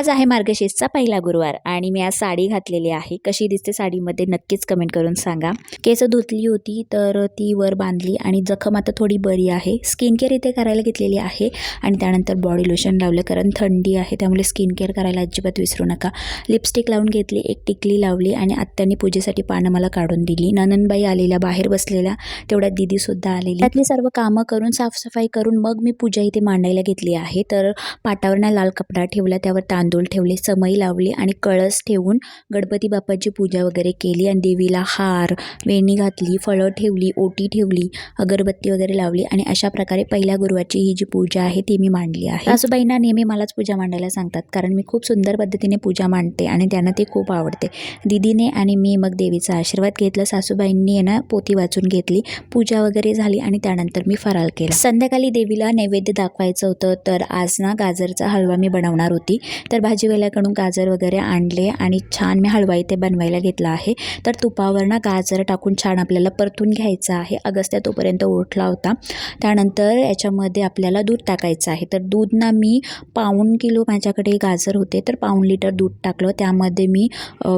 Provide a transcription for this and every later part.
आज आहे मार्गशीर्षचा पहिला गुरुवार आणि मी आज साडी घातलेली आहे. कशी दिसते साडीमध्ये नक्कीच कमेंट करून सांगा. केस धुतली होती तर ती वर बांधली आणि जखम आता थोडी बरी आहे. स्किन केअर इथे करायला घेतलेली आहे आणि त्यानंतर बॉडी लोशन लावलं कारण थंडी आहे त्यामुळे स्किन केअर करायला अजिबात विसरू नका. लिपस्टिक लावून घेतली एक टिकली लावली आणि आत्यांनी पूजेसाठी पानं मला काढून दिली. नननबाई आलेल्या बाहेर बसलेल्या तेवढ्या दीदीसुद्धा आलेली. त्यातली सर्व कामं करून साफसफाई करून मग मी पूजा इथे मांडायला घेतली आहे. तर पाटावर ना लाल कपडा ठेवला त्यावर तांदूळ ठेवले समई लावली आणि कळस ठेवून गणपती बाप्पाची पूजा वगैरे केली आणि देवीला हार वेणी घातली फळं ठेवली ओटी ठेवली अगरबत्ती वगैरे लावली आणि अशा प्रकारे पहिल्या गुरुवारची ही जी पूजा आहे ती मी मांडली आहे. सासूबाईंना नेहमी मलाच पूजा मांडायला सांगतात कारण मी खूप सुंदर पद्धतीने पूजा मांडते आणि त्यांना ती खूप आवडते. दीदीने आणि मी मग देवीचा आशीर्वाद घेतला सासूबाईंनी आहे ना पोती वाचून घेतली पूजा वगैरे झाली आणि त्यानंतर मी फराळ केला. संध्याकाळी देवीला नैवेद्य दाखवायचं होतं तर आज ना गाजरचा हलवा मी बनवणार होती. तर भाजीवाल्याकडून गाजर वगैरे आणले आणि छान मी हलवा इथे बनवायला घेतला आहे. तर तुपावर ना गाजर टाकून छान आपल्याला परतून घ्यायचं आहे. अगस्त्या तोपर्यंत उठला होता. त्यानंतर याच्यामध्ये आपल्याला दूध टाकायचं आहे. तर दूध ना मी पाऊण किलो माझ्याकडे गाजर होते. तर पाऊण लिटर दूध टाकलं. त्यामध्ये मी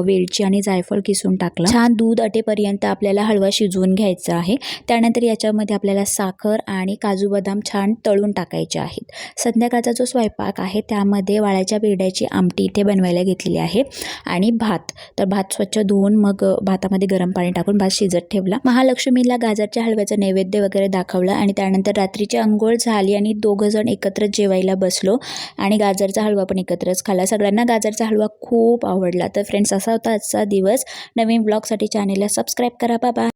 वेलची आणि जायफळ किसून टाकलं. छान दूध अटेपर्यंत आपल्याला हलवा शिजवून घ्यायचा आहे. त्यानंतर याच्यामध्ये आपल्याला साखर आणि काजू बदाम छान तळून टाकायचे आहेत. संध्याकाळचा जो स्वयंपाक आहे त्यामध्ये वाळ्याच्या बेड्याची आमटी इथे बनवायला घेतलेली आहे. आणि भात. तर भात स्वच्छ धुवून मग भातामध्ये गरम पाणी टाकून भात शिजत ठेवला. महालक्ष्मीला गाजरच्या हलव्याचं नैवेद्य वगैरे दाखवलं आणि त्यानंतर रात्रीची अंघोळ झाली आणि दोघं जण एकत्र जेवायला बसलो. आणि गाजरचा हलवा पण एकत्रच खाल्ला. सगळ्यांना गाजरचा हलवा खूप आवडला. तर फ्रेंड्स असा होता आजचा दिवस. नवीन ब्लॉगसाठी चॅनेलला सबस्क्राईब करा. बाबा